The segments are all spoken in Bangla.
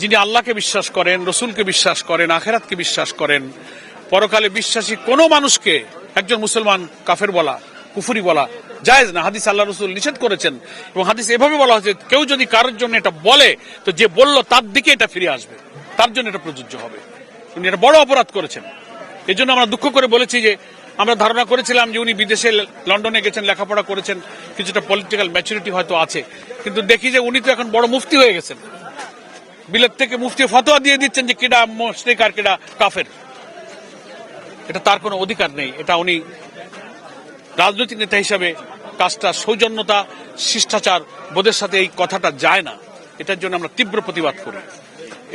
যিনি আল্লাহকে বিশ্বাস করেন, রসুলকে বিশ্বাস করেন, আখেরাতকে বিশ্বাস করেন, পরকালে বিশ্বাসী কোনো মানুষকে, একজন মুসলমান কাফের বলা, কুফুরি বলা জায়েজ না। হাদিস আল্লাহ রসুল নিষেধ করেছেন এবং হাদিস এভাবে বলা হয়েছে, কেউ যদি কারোর জন্য এটা বলে, তো যে বলল তার দিকে এটা ফিরে আসবে। তার জন্য এটা প্রযোজ্য হবে। উনি এটা বড় অপরাধ করেছেন। এই জন্য আমরা দুঃখ করে বলেছি যে, আমরা ধারণা করেছিলাম যে উনি বিদেশে লন্ডনে গেছেন, লেখাপড়া করেছেন, কিছুটা পলিটিক্যাল ম্যাচুরিটি হয়তো আছে। কিন্তু দেখি যে উনি তো এখন বড় মুফতি হয়ে গেছেন। বিলেত থেকে মুফতি ফতোয়া দিয়ে দিচ্ছেন যে কেডা মোশরেক আর কেডা কাফের। এটা তার কোনো অধিকার নেই। এটা উনি রাজনৈতিক নেতা হিসাবে কাজটা সৌজন্যতা, শিষ্টাচার, বোধের সাথে এই কথাটা যায় না। এটার জন্য আমরা তীব্র প্রতিবাদ করি।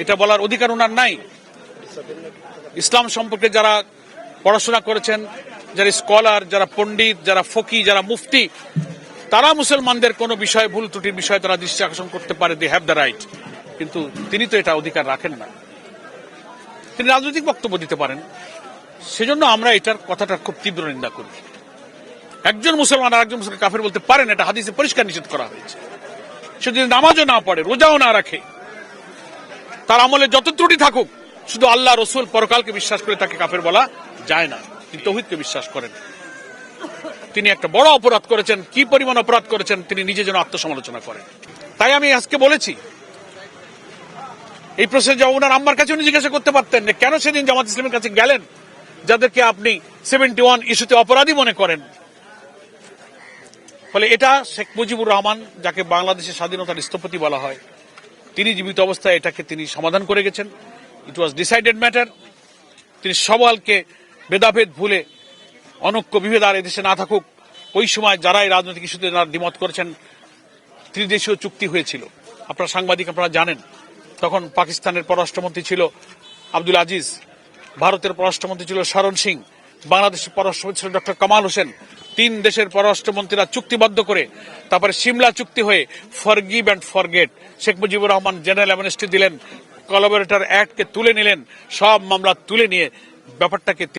এটা বলার অধিকার ওনার নাই। ইসলাম সম্পর্কে যারা পড়াশোনা করেছেন, যারা স্কলার, যারা পণ্ডিত, যারা ফকি, যারা মুফতি, তারা মুসলমানদের কোনো বিষয়ে ভুল ত্রুটির বিষয়ে তারা দৃষ্টি আকর্ষণ করতে পারে। দে হ্যাভ দ্য রাইট কিন্তু তিনি তো এটা অধিকার রাখেন না। তিনি রাজনৈতিক বক্তব্য দিতে পারেন। সেজন্য আমরা এটার কথাটা খুব তীব্র নিন্দা করি। একজন মুসলমান আর একজন মুসলমান কাফের বলতে পারেন, এটা হাদিসে পরিষ্কার নিষেধ করা হয়েছে। সে যদি নামাজও না পড়ে, রোজাও না রাখে, তার আমলে যত ত্রুটি থাকুক, শুধু আল্লাহ রসুল পরকালকে বিশ্বাস করে তাকে কাফের বলা যায় না। তিনি তৌহিদকে বিশ্বাস করেন। তিনি একটা বড় অপরাধ করেছেন, কি পরিমাণ অপরাধ করেছেন, তিনি নিজে যেন আত্মসমালোচনা করেন। তাই আমি আজকে বলেছি এই প্রশ্নের জবাব ওনার আম্মার কাছে উনি জিজ্ঞাসা করতে পারতেন যে কেন সেদিন জামাত ইসলামের কাছে গেলেন? যাদেরকে আপনি সেভেন্টি ওয়ান ইস্যুতে অপরাধী মনে করেন। ফলে এটা শেখ মুজিবুর রহমান, যাকে বাংলাদেশের স্বাধীনতার স্থপতি বলা হয়, তিনি জীবিত অবস্থায় এটাকে তিনি সমাধান করে গেছেন। ইট ওয়াজ ডিসাইডেড ম্যাটার তিনি সবালকে ভেদাভেদ ভুলে, অনক্য বিভেদ আর এদেশে না থাকুক, ওই সময় যারাই রাজনৈতিক ইস্যুতে দ্বিমত করেছেন, ত্রিদেশীয় চুক্তি হয়েছিল। আপনারা সাংবাদিক, আপনারা জানেন। তখন পাকিস্তানের পররাষ্ট্রমন্ত্রী ছিল আব্দুল আজিজ, ভারতের পররাষ্ট্রমন্ত্রী ছিল শরণ সিং, বাংলাদেশের পররাষ্ট্রমন্ত্রী ছিল ডক্টর কামাল হোসেন। তিন দেশের পররাষ্ট্রমন্ত্রীরা চুক্তিবদ্ধ করে তারপরে সিমলা চুক্তি হয়ে forgive and forget Sheikh Mujibur Rahman general amnesty দিলেন, কলাবোরেটর অ্যাক্টকে তুলে নিলেন, সব মামলা তুলে নিয়ে ব্যাপারটাকে